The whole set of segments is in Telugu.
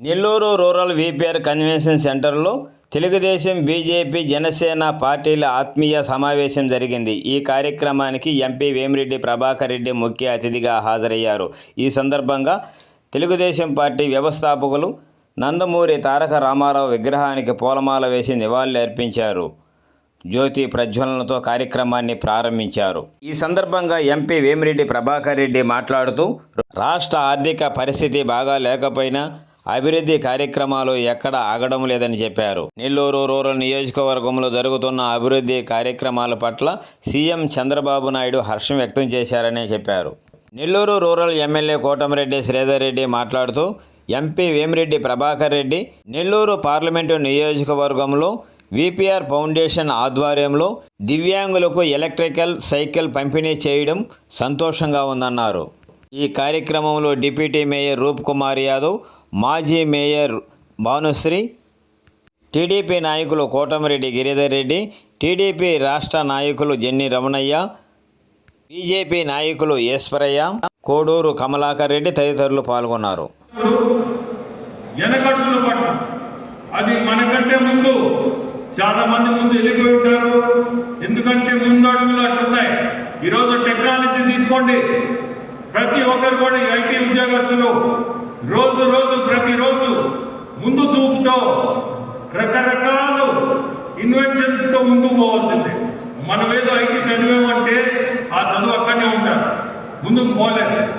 నెల్లూరు రూరల్ విపిఆర్ కన్వెన్షన్ సెంటర్లో తెలుగుదేశం బీజేపీ జనసేన పార్టీల ఆత్మీయ సమావేశం జరిగింది. ఈ కార్యక్రమానికి ఎంపీ వేమిరెడ్డి ప్రభాకర్ రెడ్డి ముఖ్య అతిథిగా హాజరయ్యారు. ఈ సందర్భంగా తెలుగుదేశం పార్టీ వ్యవస్థాపకులు నందమూరి తారక రామారావు విగ్రహానికి పూలమాల వేసి నివాళులర్పించారు జ్యోతి ప్రజ్వలనతో కార్యక్రమాన్ని ప్రారంభించారు. ఈ సందర్భంగా ఎంపీ వేమిరెడ్డి ప్రభాకర్ రెడ్డి మాట్లాడుతూ రాష్ట్ర ఆర్థిక పరిస్థితి బాగా లేకపోయినా అభివృద్ధి కార్యక్రమాలు ఎక్కడ ఆగడం లేదని చెప్పారు. నెల్లూరు రూరల్ నియోజకవర్గంలో జరుగుతున్న అభివృద్ధి కార్యక్రమాల పట్ల సీఎం చంద్రబాబు నాయుడు హర్షం వ్యక్తం చేశారని చెప్పారు. నెల్లూరు రూరల్ ఎమ్మెల్యే కోటమిరెడ్డి శ్రీధర్ రెడ్డి మాట్లాడుతూ ఎంపీ వేమిరెడ్డి ప్రభాకర్ రెడ్డి నెల్లూరు పార్లమెంటు నియోజకవర్గంలో విపిఆర్ ఫౌండేషన్ ఆధ్వర్యంలో దివ్యాంగులకు ఎలక్ట్రికల్ సైకిల్ పంపిణీ చేయడం సంతోషంగా ఉందన్నారు. ఈ కార్యక్రమంలో డిప్యూటీ మేయర్ రూప్ కుమార్ యాదవ్ మాజీ మేయర్ భానుశ్రీ టీడీపీ నాయకులు కోటమిరెడ్డి గిరిధర్ రెడ్డి టీడీపీ రాష్ట్ర నాయకులు జెన్ని రమణయ్య బీజేపీ నాయకులు ఈశ్వరయ్య కోడూరు కమలాకర్ రెడ్డి తదితరులు పాల్గొన్నారు. అది మనకంటే ముందు చాలా మంది ముందు వెళ్ళిపోయి ఉంటారు. ఎందుకంటే ముందు అడుగులు అట్లున్నాయి. ఈరోజు టెక్నాలజీ తీసుకోండి. ప్రతి ఒక్కరు కూడా ఐటీ ఉద్యోగస్తులు రోజు రోజు ప్రతిరోజు ముందు చూపుతో రకరకాల ఇన్వెన్షన్స్తో ముందుకు పోవాల్సిందే. మనం ఏదో ఐటీ చదివామంటే ఆ చదువు అక్కడనే ఉంటారు ముందుకు పోలేదు.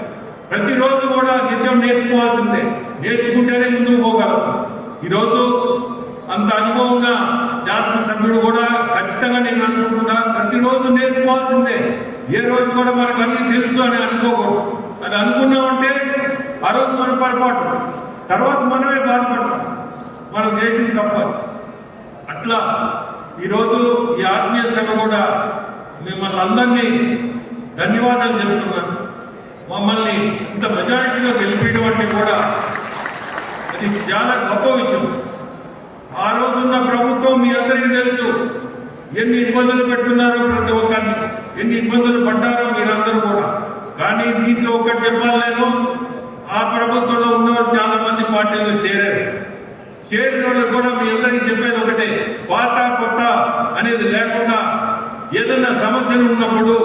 ప్రతిరోజు కూడా నిత్యం నేర్చుకోవాల్సిందే. నేర్చుకుంటేనే ముందుకు పోగలం. ఈరోజు అంత అనుభవం ఉన్న శాసనసభ్యుడు కూడా ఖచ్చితంగా నేను అనుకుంటున్నా ప్రతిరోజు నేర్చుకోవాల్సిందే. ఏ రోజు కూడా మనకు అన్ని తెలుసు అని అనుకోకూడదు. అది అనుకున్నామంటే ఆ రోజు మన పొరపాటు. తర్వాత మనమే బాధపడతాం. మనం చేసింది తప్ప. అట్లా ఈరోజు ఈ ఆత్మీయ సభ కూడా మిమ్మల్ని అందరినీ ధన్యవాదాలు చెబుతున్నాను. మమ్మల్ని ఇంత మెజారిటీగా గెలిపేటువంటి కూడా అది చాలా గొప్ప విషయం. ఆ రోజున్న ప్రభుత్వం మీ అందరికీ తెలుసు. ఎన్ని ఇబ్బందులు పెట్టున్నారో ప్రతి ఒక్కరిని. ఎన్ని ఇబ్బందులు పడ్డారో మీరందరూ కూడా. కానీ దీంట్లో ఒకటి చెప్పాలి నేను. ఆ ప్రభుత్వంలో ఉన్నవారు చాలా మంది పార్టీలో చేరారు. చేరిన వాళ్ళకు కూడా మీ అందరికీ చెప్పేది ఒకటే పాత కొత్త అనేది లేకుండా ఏదైనా సమస్యలు ఉన్నప్పుడు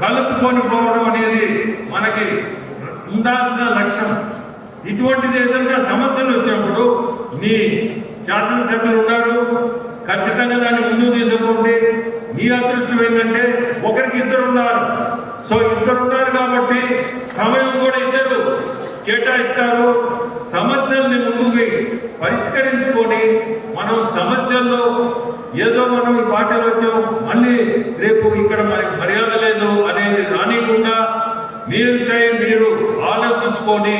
కలుపుకొని పోవడం అనేది మనకి ఉండాల్సిన లక్ష్యం. ఇటువంటిది ఏదైనా సమస్యలు వచ్చినప్పుడు మీ శాసనసభ్యులు ఉన్నారు. ఖచ్చితంగా దాన్ని ముందుకు తీసుకోండి మీ అదృష్టం ఏంటంటే ఒకరికి ఇద్దరు ఉన్నారు. సో ఇద్దరు ఉన్నారు కాబట్టి సమయం కూడా ఇద్దరు. కేటాయిస్తారు. సమస్యల్ని ముందుకి పరిష్కరించుకొని మనం సమస్యల్లో ఏదో మనం ఈ పార్టీలో వచ్చాం మళ్ళీ రేపు ఇక్కడ మనకి మర్యాద లేదు అనేది రానికుండా మీరు టైం మీరు ఆలోచించుకొని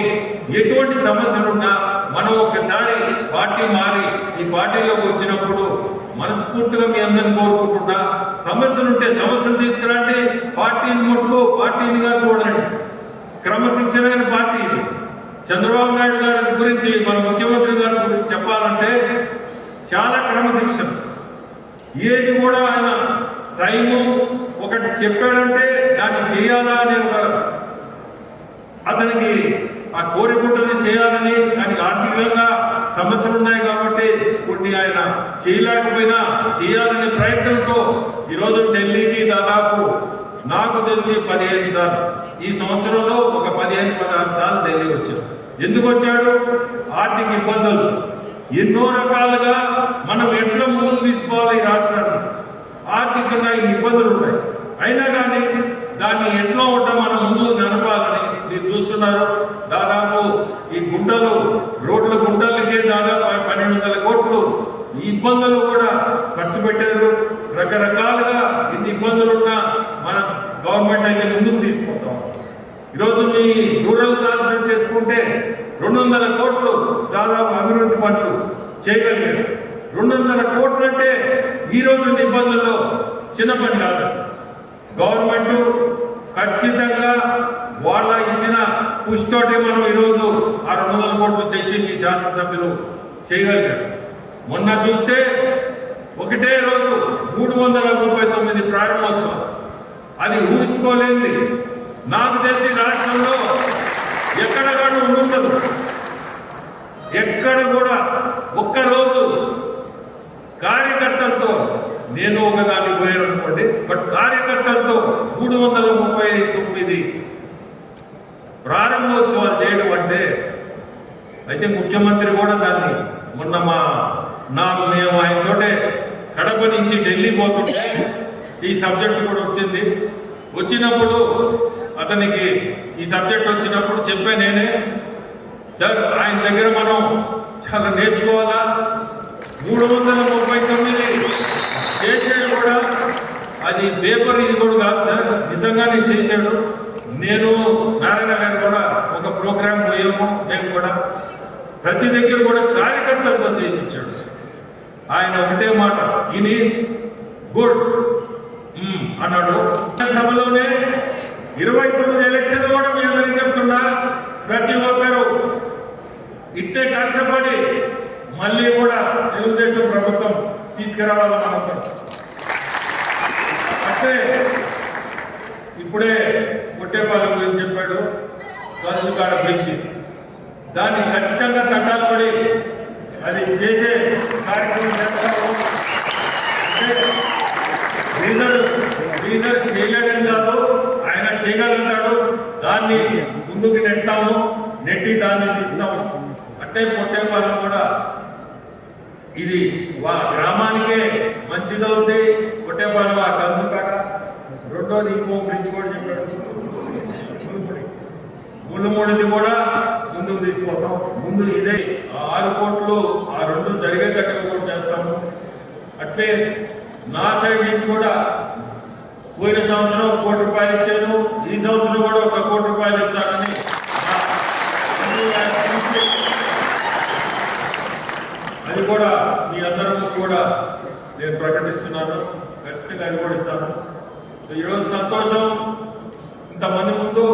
ఎటువంటి సమస్యలున్నా మనం ఒకసారి పార్టీ మారి ఈ పార్టీలోకి వచ్చినప్పుడు మనస్ఫూర్తిగా మీ అందరిని కోరుకుంటున్నా. సమస్యలు ఉంటే సమస్యలు తీసుకురండి. పార్టీని ముట్టుకో పార్టీనిగా చూడండి. క్రమశిక్షణమైన పార్టీ ఇది. చంద్రబాబు నాయుడు గారి గురించి మన ముఖ్యమంత్రి గారి గురించి చెప్పాలంటే చాలా క్రమశిక్షణ. ఏది కూడా ఆయన టైము ఒకటి చెప్పాడంటే దాన్ని చేయాలా అని ఒక అతనికి ఆ కోరికుంటని చేయాలని కానీ ఆర్థికంగా సమస్యలు ఉన్నాయి కాబట్టి కొన్ని ఆయన చేయలేకపోయినా చేయాలనే ప్రయత్నంతో ఈరోజు ఢిల్లీకి దాదాపు నాకు తెలిసి పదిహేను సార్లు. ఈ సంవత్సరంలో ఒక పదిహేను పదహారు సార్లు ఢిల్లీ వచ్చాడు ఎందుకు వచ్చాడు? ఆర్థిక ఇబ్బందులు. ఎన్నో రకాలుగా మనం ఎట్లా ముందుకు తీసుకోవాలి ఈ రాష్ట్రాన్ని? ఆర్థికంగా ఇబ్బందులు ఉన్నాయి అయినా కానీ దాన్ని ఎట్లా ఉంటా మనం ముందుకు నడపాలని మీరు చూస్తున్నారు. దాదాపు ఈ గుండలు రోడ్ల గుండలకే దాదాపు పన్నెండు వందల కోట్లు ఈ ఇబ్బందులు కూడా ఖర్చు పెట్టారు. రకరకాలుగా ఇన్ని ఇబ్బందులు ఉన్నా మనం గవర్నమెంట్ అయితే ముందుకు తీసుకుంటాం. ఈరోజు మీ రూరల్ కాన్స్టిట్యూన్స్ చేసుకుంటే రెండు వందల కోట్లు దాదాపు అభివృద్ధి పనులు చేయగలిగారు. రెండు వందల కోట్లు అంటే ఈ రోజు ఇబ్బందుల్లో చిన్న పని కాదు. గవర్నమెంట్ ఖచ్చితంగా వాళ్ళ ఇచ్చిన పుష్తోటి మనం ఈరోజు ఆ రెండు వందల కోట్లు తెచ్చి మీ శాసనసభ్యులు చేయగలిగారు. మొన్న చూస్తే ఒకటే రోజు మూడు వందల ముప్పై తొమ్మిది ప్రారంభోత్సవం. అది ఊహించుకోలేంది నాకు తెలిసి రాష్ట్రంలో ఎక్కడ కూడా ఉండదు ఎక్కడ కూడా ఒక్కరోజు కార్యకర్తలతో నేను ఒకదాన్ని పోయాను అనుకోండి బట్ కార్యకర్తలతో మూడు వందల ముప్పై తొమ్మిది ప్రారంభోత్సవాలు చేయడం అంటే అయితే ముఖ్యమంత్రి కూడా దాన్ని మొన్న మా నా మేము ఆయనతోటే కడప నుంచి ఢిల్లీ పోతుంటే ఈ సబ్జెక్ట్ కూడా వచ్చింది. వచ్చినప్పుడు అతనికి ఈ సబ్జెక్ట్ వచ్చినప్పుడు చెప్పా నేనే సార్ ఆయన దగ్గర మనం చాలా నేర్చుకోవాలా? మూడు వందల ముప్పై తొమ్మిది చేసాడు కూడా అది పేపర్ ఇది కూడా కాదు సార్. నిజంగానే చేశాడు నేను నారాయణ గారు కూడా ఒక ప్రోగ్రామ్ పోయాము మేము కూడా. ప్రతి దగ్గర కూడా కార్యకర్తలతో చేయించాడు. ఆయన ఒకటే మాట ఇది గుడ్. అన్నాడు. సభలోనే ఇరవై తొమ్మిది ఎలక్షన్లు కూడా మీ అందరికీ చెప్తున్నా. ప్రతి ఒక్కరూ ఇట్టే కష్టపడి మళ్ళీ కూడా తెలుగుదేశం ప్రభుత్వం తీసుకురావాలి మనందరం అంటే ఇప్పుడే కొట్టేపాలెం గురించి చెప్పాడు. కాడ బ్రిడ్జి. దాన్ని ఖచ్చితంగా తండాలు పడి అది చేసే కార్యక్రమం చేస్తాము. లీడర్ లీడర్ చేయలేడని చేయగలుగుతాడు. దాన్ని ముందుకు నెట్టాము నెట్టి దాన్ని తీస్తాము. అంటే పొట్టేపాలెం కూడా. ఇది వా గ్రామానికే మంచిదో ఉంది. కొట్టేపాలు ఆ కలుసు కాడ రెండోది ఇంకో బ్రిడ్జ్ కూడా చెప్పాడు. ముళ్ళు మునుముడిది కూడా ముందుకు తీసుకుపోతాం. ముందు ఇదే ఆరు కోట్లు ఆ రెండు జరిగేటట్టు కూడా చేస్తాము. అట్లే నా సైడ్ నుంచి కూడా పోయిన సంవత్సరం ఒక కోటి రూపాయలు ఇచ్చాను ఈ సంవత్సరం కూడా ఒక కోటి రూపాయలు ఇస్తానని అది కూడా మీ అందరూ కూడా నేను ప్రకటిస్తున్నాను. ఖచ్చితంగా అది కూడా ఇస్తాను. సో ఈరోజు సంతోషం. ఇంతమంది ముందు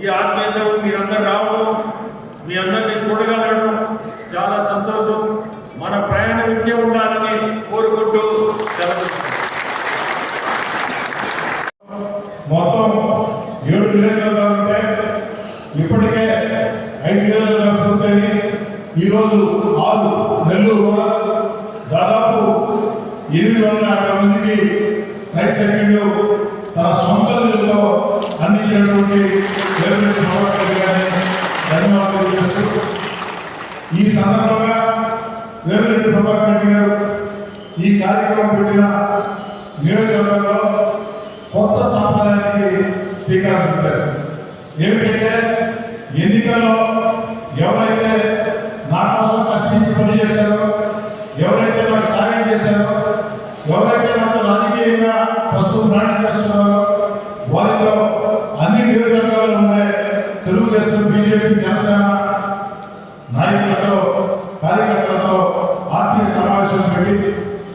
ఈ ఆత్మీయ సభ మీరందరూ రావడం మీ అందరినీ చూడగలగడం చాలా సంతోషం మన ప్రయాణం ఇంటే ఉండాలని కోరుకుంటూ సెలవు మొత్తం ఏడు నియోజకవర్గాలు ఉంటే ఇప్పటికే ఐదు నియోజకవర్గాలు పూర్తయి ఈరోజు ఆరు నెల్లూరు కూడా దాదాపు ఎనిమిది వందల యాభై మందికి రైతు సైకిళ్ళు తన సొంత నిధులతో అందించినటువంటి ధన్యవాదాలు చేస్తూ ఈ సందర్భంగా వేమిరెడ్డి ప్రభాకర్ రెడ్డి గారు ఈ కార్యక్రమం పెట్టిన నియోజకవర్గంలో కొత్త సంప్రదాయానికి శ్రీకారం చుట్టారు. ఏమిటంటే ఎన్నికల్లో ఎవరైతే చేశారో. ఎవరైతే నాతో రాజకీయంగా ప్రస్తుతం నాట్యం చేస్తున్నారో. వారితో అన్ని నియోజకవర్గాల్లో ఉండే తెలుగుదేశం బీజేపీ జనసేన నాయకులతో కార్యకర్తలతో ఆత్మీయ సమావేశం పెట్టి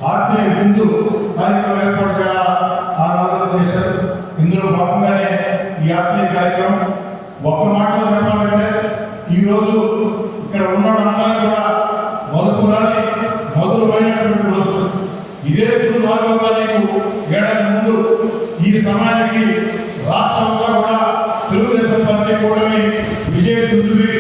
ఆత్మీయ విందు కార్యక్రమం ఏర్పాటు చేయాలా? ఆ చేశారు. ఇందులో భాగంగానే ఈ ఆత్మీయ కార్యక్రమం ఒక్క మాటలో చెప్పాలంటే ఈరోజు ఇదే జూన్ నాలుగో తారీఖు ఏడాది ముందు ఈ సమయానికి రాష్ట్రంలో కూడా తెలుగుదేశం పార్టీ కూటమి విజయ దుందువి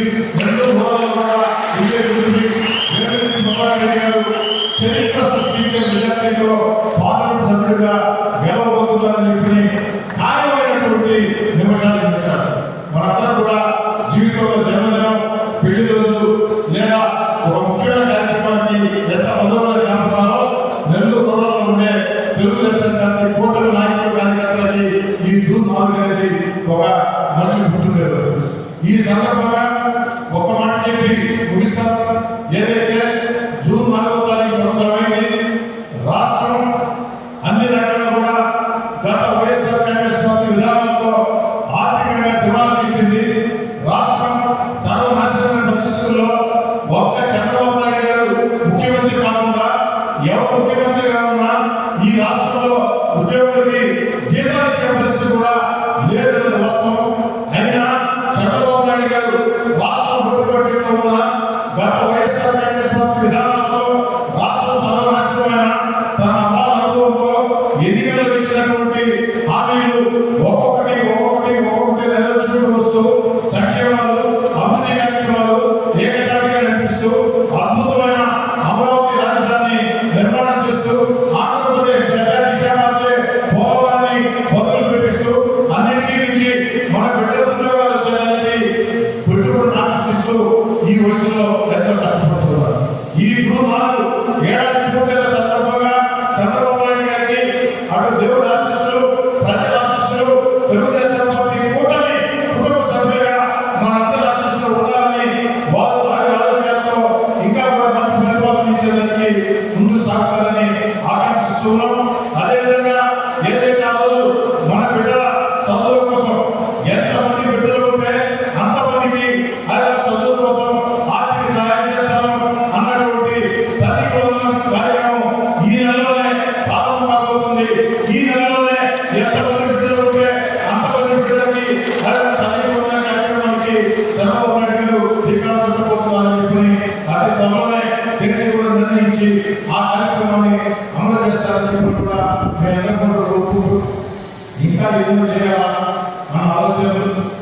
ప్రజల కొరకు ఇంకా ఎన్నో చేయాలా? మన ఆలోచనలు.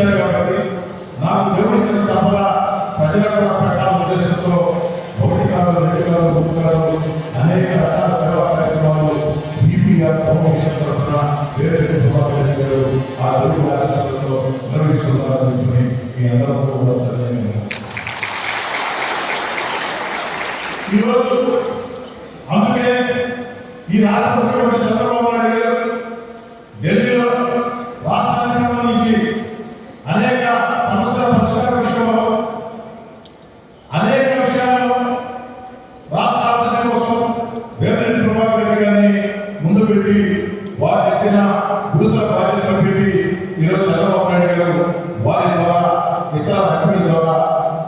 ఇచ్చారు కాబట్టి నాకు దేవుడు ఇచ్చిన సంపద ప్రజలకు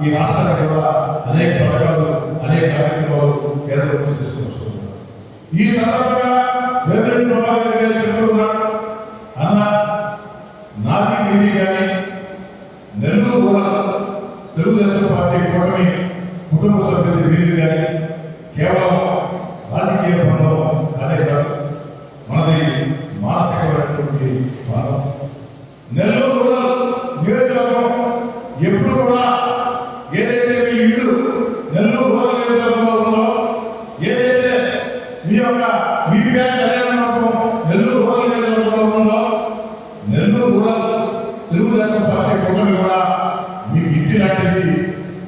ఈ రాష్ట్రానికి కూడా అనేక పథకాలు అనేక కార్యక్రమాలు కేంద్ర ప్రభుత్వం తీసుకొస్తుంది ఈ సందర్భంగా వేమిరెడ్డి ప్రభాకర్ గారు చెప్తున్నాడు అన్న నాది మీది కానీ నెల్లూరు కూడా తెలుగుదేశం పార్టీ కూటమి కుటుంబ సభ్యులు మీది కానీ కేవలం రాజకీయ పనులు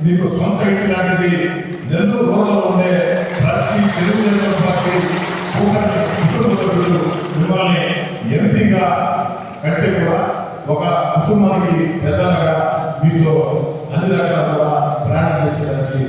మీకు సొంత ఇంటి లాంటిది నెల్లూరులో ఉండే ప్రతి తెలుగుదేశం పార్టీ కుటుంబ సభ్యులు మిమ్మల్ని ఎంపీగా కంటే కూడా ఒక కుటుంబానికి పెద్దలుగా మీతో అన్ని రకాల కూడా ప్రయాణం చేసేదానికి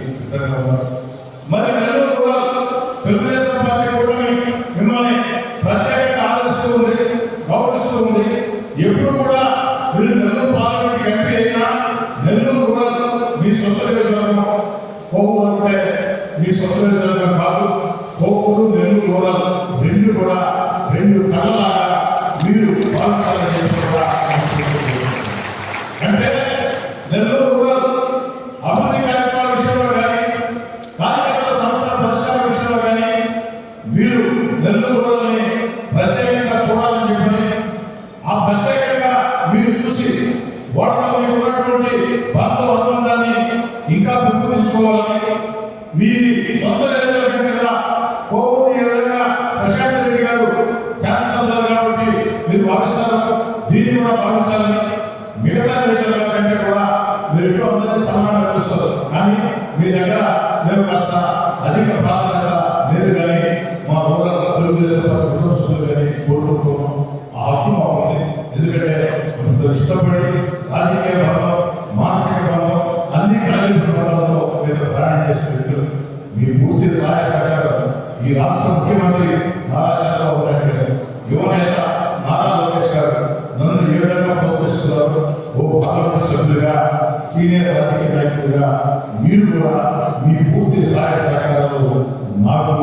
పూర్తి సహాయ సహకారం ఈ రాష్ట్ర ముఖ్యమంత్రి నారా చంద్రబాబు నాయుడు గారు యువనేత నారా లోకేష్ గారు నన్ను ఏ విధంగా ప్రోత్సహిస్తున్నారు ఓ పార్లమెంట్ సభ్యులుగా సీనియర్ రాజకీయ నాయకులుగా మీరు కూడా మీ పూర్తి సహాయ సహకారాలు నాకు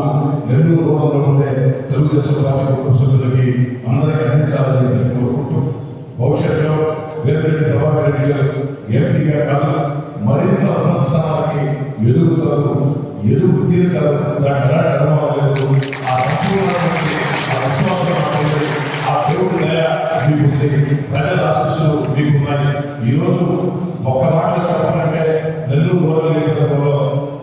నెల్లూరు రూపంలో ఉండే తెలుగుదేశం పార్టీ కుటుంబ సభ్యులకి అందరికీ అందించాలని కోరుకుంటూ భవిష్యత్తులో వేరే ప్రభాకర్ రెడ్డి గారు ఎంపీగా కాదు ఎదురు బుద్ధి తీరుతారు దానికి ఎలాంటి ఆ సంపూర్ణమైనటువంటి ఆ విశ్వాసం ఆ దేవుడు దయ మీకుంది ప్రజల ఆశీస్సులు మీకున్నాయి ఈరోజు ఒక్క మాటలో చెప్పాలంటే నెల్లూరు రూరల్ నియోజకవర్గంలో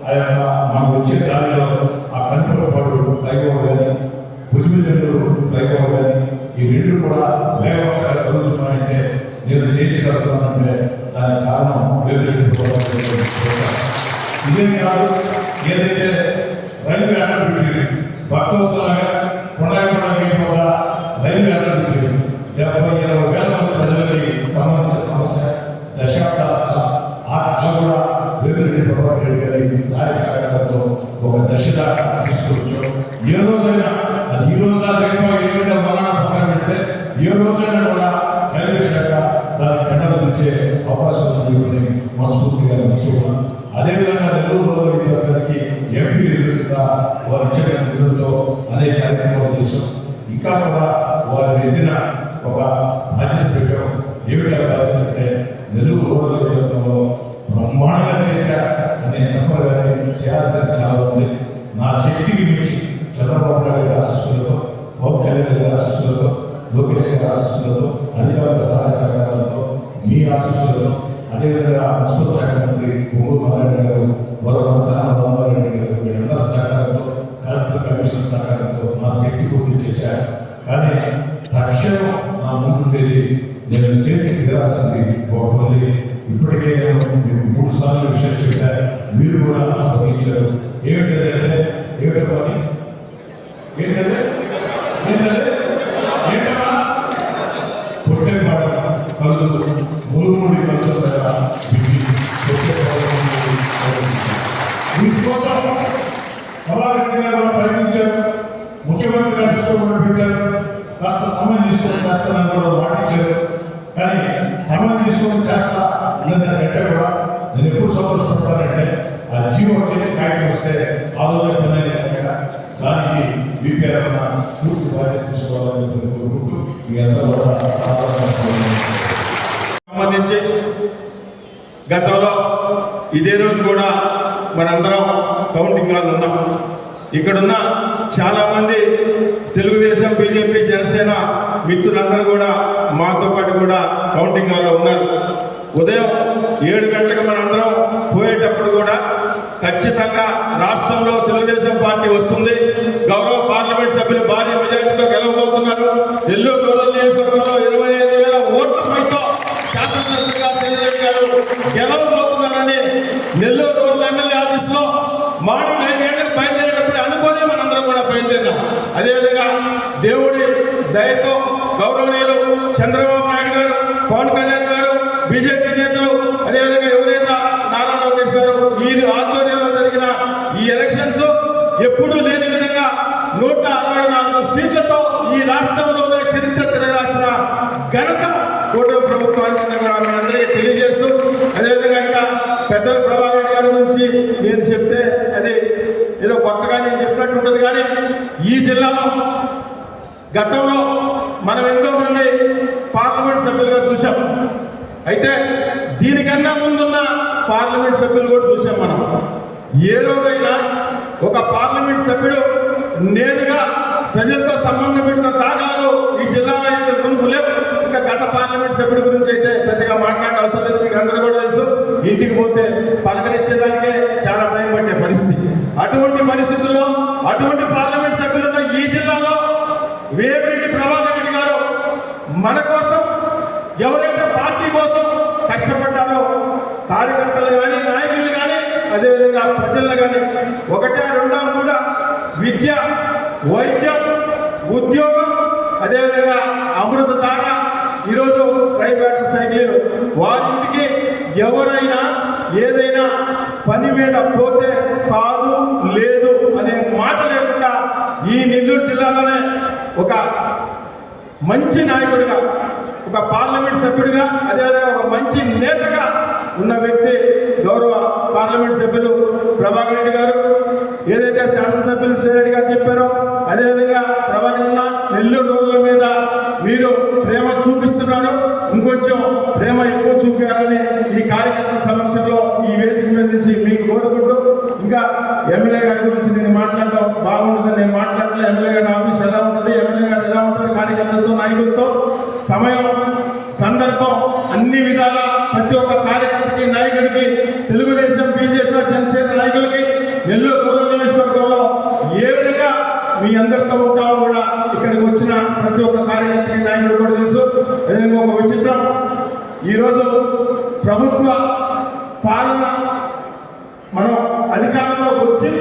ఆ యొక్క మనం వచ్చే దారిలో ఆ కనుపడపాడు ఫ్లైఓవర్ కానీ భుజ్మి నెల్లూరు ఫ్లైఓవర్ కానీ ఈ రెండు కూడా వేగంగా కలుగుతున్నాయంటే నేను చేయించగలుగుతున్నానంటే దానికి కారణం వేదిరెడ్డి ఇదే కాదు. ఏదైతే ఇంకా కూడా వారు ఎదిన ఒక బాధ్యత పెట్టాం. ఏమిటా బాధ్యత అంటే నెల్లూరు రూరల్ నియోజకవర్గంలో బ్రహ్మాండంగా చేశా అని నేను చెప్పను కానీ చాలా ఉంది. నా శక్తికి మించి చంద్రబాబు గారి ఆశస్సులతో పవన్ కళ్యాణ్ గారి ఆశస్సులతో లోకేష్ గారి ఆశస్సులతో అధికారుల సహాయ సహకారాలతో మీ ఆశస్సులతో అదేవిధంగా మున్సిపల్ శాఖ మంత్రి పొంగూరు నారాయణ గారు మరో రామారెడ్డి గారు వీళ్ళందరి సహకారంతో కలెక్టర్ కమిషనర్ సహకారంతో నా శక్తి పూర్తి చేశారు కానీ తక్షణం నా ముందుండేది నేను చేసి తీరాల్సింది ఒకటి ఉంది ఇప్పటికే నేను మీకు మూడు సార్లు విషయం చెప్పా మీరు కూడా స్పందించారు ఏమిటంటే ఏమిటో పని ఏంటంటే ఏంటంటే ఏంటమ్మా కొట్టేపాడ కలుసు మురుగుముడి కలుసు దగ్గర బిజీ కొట్టేపాడ వీటికోసం ప్రభాకర్ గారు కూడా ప్రయత్నించారు ముఖ్యమంత్రి గారు దృష్టిలో కూడా పెట్టారు కాస్త సమయం తీసుకొని చేస్తానని కూడా మాటించారు కానీ సమయం తీసుకొని చేస్తా అన్నదానికంటే కూడా నేను ఎప్పుడు సంతోషపడతానంటే ఆ జీవో వచ్చేది కాగితం వస్తే ఆలోచన పని అనేది కనుక దానికి విపిఆర్ పూర్తి బాధ్యత తీసుకోవాలని కోరుకుంటూ మీ అందరూ కూడా సంబంధించి గతంలో ఇదే రోజు కూడా మనందరం కౌంటింగ్ వాళ్ళు ఉన్నాం. ఇక్కడున్న చాలామంది తెలుగుదేశం బీజేపీ జనసేన మిత్రులందరూ కూడా మాతో కూడా కౌంటింగ్ హాల్లో ఉన్నారు. ఉదయం ఏడు గంటలకు మనందరం పోయేటప్పుడు కూడా ఖచ్చితంగా రాష్ట్రంలో తెలుగుదేశం పార్టీ వస్తుంది. గౌరవ పార్లమెంట్ సభ్యులు భారీ మెజార్టీతో గెలవబోతున్నారు. ఎల్లో రూరల్ నియోజకవర్గంలో ఇరవై ఐదు వేల ఓట్ల పైతో శాసనసభ్యులుగా గారు గెలవబోతున్నారని నెల్లూరు రూరల్ ఎమ్మెల్యే ఆఫీస్లో మాడు ఐదు గంటలకు బయలుదేరేటప్పుడు అనుకోని మనందరం కూడా బయలుదేరాం అదేవిధంగా దేవుడి దయతో గౌరవనీయులు చంద్రబాబు పవన్ కళ్యాణ్ గారు బీజేపీ నేతలు అదేవిధంగా యువనేత నారా లోకేష్ గారు ఈ ఆధ్వర్యంలో జరిగిన ఈ ఎలక్షన్స్ ఎప్పుడూ లేని విధంగా నూట అరవై నాలుగు సీట్లతో ఈ రాష్ట్రంలోనే చరిత్ర తెలియరాసిన ఘనత కూటమి ప్రభుత్వానికి అందరికీ తెలియజేస్తూ అదేవిధంగా ఇంకా పెద్దల ప్రభాకర్ గారి గురించి నేను చెప్తే అది ఏదో కొత్తగా నేను చెప్పినట్టు ఉంటుంది కానీ ఈ జిల్లాలో గతంలో మనం ఎంతో మంది సభ్యులుగా చూసాం అయితే దీనికన్నా ముందున్న పార్లమెంట్ సభ్యులు కూడా చూసాం మనం. ఏ రోజైనా ఒక పార్లమెంట్ సభ్యుడు నేరుగా ప్రజలతో సంబంధం పెట్టిన దాఖలాలు ఈ జిల్లాలో అయితే గుంపు లేవు ఇంకా గత పార్లమెంట్ సభ్యుడి గురించి అయితే పెద్దగా మాట్లాడిన అవసరం లేదు. మీకు అందరూ కూడా తెలుసు. ఇంటికి పోతే పలకరించేదానికే చాలా భయం పట్టే పరిస్థితి. అటువంటి పరిస్థితుల్లో అటువంటి పార్లమెంట్ సభ్యులున్న ఈ జిల్లాలో వేమిరెడ్డి ప్రభాకర్ రెడ్డి గారు మన కోసం ఎవరైతే పార్టీ కోసం కష్టపడ్డారో కార్యకర్తలు కానీ నాయకులు కానీ అదేవిధంగా ప్రజలు కానీ ఒకటే రెండో కూడా విద్య వైద్యం ఉద్యోగం అదేవిధంగా అమృత ధార ఈరోజు ప్రైవేట్ సైకిల్ వారింటికి ఎవరైనా ఏదైనా పని మీద పోతే కాదు లేదు అనే మాట లేకుండా ఈ నెల్లూరు జిల్లాలోనే ఒక మంచి నాయకుడిగా ఒక పార్లమెంట్ సభ్యుడిగా అదేవిధంగా ఒక మంచి నేతగా ఉన్న వ్యక్తి గౌరవ పార్లమెంట్ సభ్యులు ప్రభాకర్ రెడ్డి గారు. ఏదైతే శాసనసభ్యులు శ్రీరెడ్డి గారు చెప్పారో అదేవిధంగా ప్రభాకర్ ఉన్న నెల్లూరు రోజుల మీద మీరు ప్రేమ చూపిస్తున్నారు. ఇంకొంచెం ప్రేమ ఎక్కువ చూపించాలని ఈ కార్యకర్తల సమక్షంలో ఈ వేదిక మీద నుంచి మీకు కోరుకుంటూ ఇంకా ఎమ్మెల్యే గారి గురించి నేను మాట్లాడటం బాగుంటుంది. నేను మాట్లాడలే ఎమ్మెల్యే గారి ఆఫీస్ ఎలా ఉంటుంది? ఎమ్మెల్యే గారు ఎలా ఉంటారు? కార్యకర్తలతో నాయకులతో. సమయం అందరితో ఉంటామో కూడా. ఇక్కడికి వచ్చిన ప్రతి ఒక్క కార్యకర్తకి నాయకుడు కూడా తెలుసు. అదేవిధంగా ఒక విచిత్రం. ఈరోజు ప్రభుత్వ పాలన మనం అధికారంలోకి వచ్చి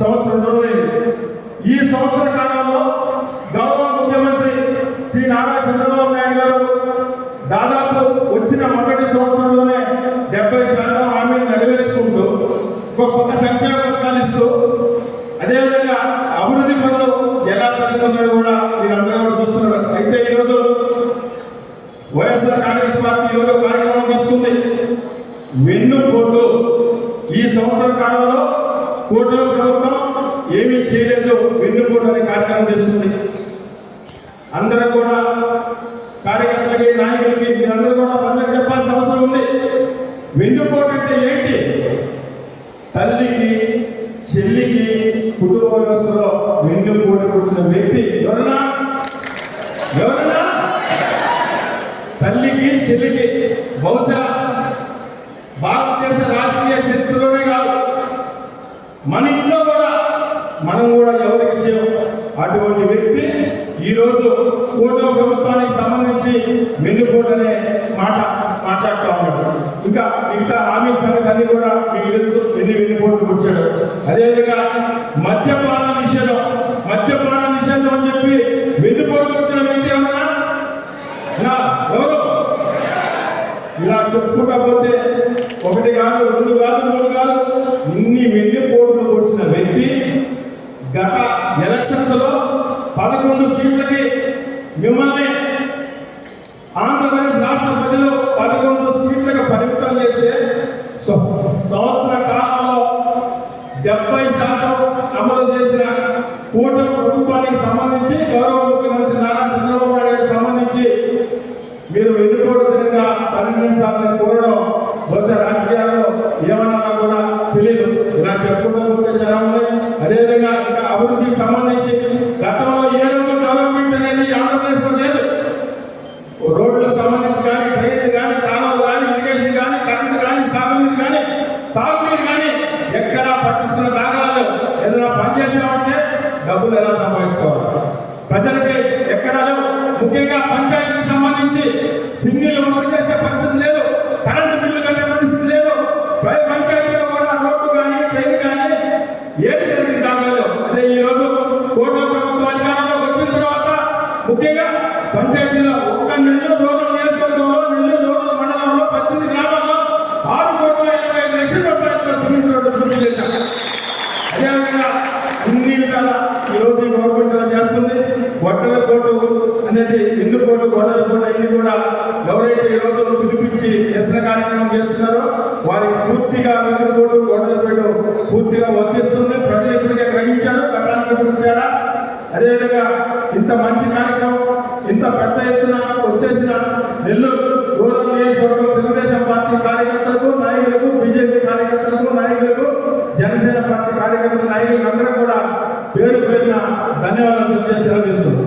సంవత్సరం రోజులైంది. ఈ సంవత్సర కాలంలో గౌరవ ముఖ్యమంత్రి శ్రీ నారా చంద్రబాబు నాయుడు గారు దాదాపు వచ్చిన మొదటి సంవత్సరంలోనే డెబ్బై శాతం హామీలు నెరవేర్చుకుంటూ ఒక్కొక్క సంక్షేమ పథకాలు ఇస్తూ అదేవిధంగా ఎలా మీద కూడా మీరందరూ కూడా చూస్తున్నారు. అయితే ఈరోజు వైఎస్ఆర్ కాంగ్రెస్ పార్టీ ఈరోజు కార్యక్రమం తీసుకుంది. వెన్నుపోటు ఈ సంవత్సర కాలంలో కూటమి ప్రభుత్వం ఏమీ చేయలేదు. వెన్నుపోటు అనే కార్యక్రమం తీసుకుంది. అందరూ కూడా కార్యకర్తలకి నాయకులకి మీరందరూ కూడా ప్రజలకు చెప్పాల్సిన అవసరం ఉంది. వెన్నుపోటు అంటే ఏంటి? తల్లికి చెల్లికి కుటుంబ వ్యవస్థలో వెన్నుపోటు వచ్చిన వ్యక్తి ఎవరన్నా? ఎవరన్నా? తల్లికి చెల్లికి బహుశా భారతదేశ రాజకీయ చరిత్రలోనే కాదు. మన ఇంట్లో కూడా మనం కూడా ఎవరికి చేయము అటువంటి వ్యక్తి ఈరోజు కూటమి ప్రభుత్వానికి సంబంధించి వెన్నుపోటు అనే మాట మాట్లాడుతూ ఉన్నాడు. ఇంకా మిగతా హామీల సంగతి అన్ని కూడా మీకు తెలుసు. ఎన్ని వెన్నుపోట్లు వచ్చాడు. అదేవిధంగా మద్యపాన మద్యపాన మిమ్మల్ని ఆంధ్రప్రదేశ్ రాష్ట్ర ప్రజలు పదకొండు సీట్లకు పరిమితం చేస్తే సంవత్సర కాలంలో డెబ్బై శాతం అమలు చేసిన కూటమి ప్రభుత్వానికి సంబంధించి గౌరవ ముఖ్యమంత్రి నారా చంద్రబాబు నాయుడు సంబంధించి మీరు వెన్నుపోటు పరిగణించాలని కోరడం బహుశా పంచాయతీకి సంబంధించి సింగిల్ వర్క్ చేసే పరిస్థితి లేదు. కరెంటు బిల్లు కట్టే పరిస్థితి లేదు. పంచాయతీలో కూడా రోడ్డు కానీ ట్రైన్ కానీ ఏది జరిగింది దాఖలాలు అదే ఈ రోజు కోట్ల ప్రభుత్వం అధికారంలోకి వచ్చిన తర్వాత ముఖ్యంగా పంచాయతీలో ఒక్క నెల్లూరు రూరల్ నియోజకవర్గంలో నెల్లూరు రోడ్ల మండలంలో పద్దెనిమిది గ్రామాల్లో ఆరు కోట్ల ఇరవై ఐదు లక్షల రూపాయలతో సిమెంట్ రోడ్డు పూర్తి చేశారు అదేవిధంగా అన్ని విధాల ఈరోజు ఈ గవర్నమెంట్ ఇలా చేస్తుంది గొడ్డల పోటు అనేది ఎన్ని కోట్లు గొడ్డల కూడా ఇన్ని కూడా ఎవరైతే ఈ రోజు పిలిపించి నిరసన కార్యక్రమం చేస్తున్నారో వారికి పూర్తిగా ఎన్ని కోట్లు గొడ్డల పోటు పూర్తిగా వర్తిస్తుంది. ప్రజలు ఇప్పటికే గ్రహించారు. గతానికి తేడా. అదేవిధంగా ఇంత మంచి కార్యక్రమం ఇంత పెద్ద ఎత్తున వచ్చేసిన నెల్లూరు రూరల్ నియోజకవర్గం తెలుగుదేశం పార్టీ కార్యకర్తలకు నాయకులకు బీజేపీ కార్యకర్తలకు నాయకులకు జనసేన పార్టీ కార్యకర్తల నాయకులకు అందరూ కూడా పేరు పేరున ధన్యవాదాలు తెలియజేసేలా తీసుకున్నాం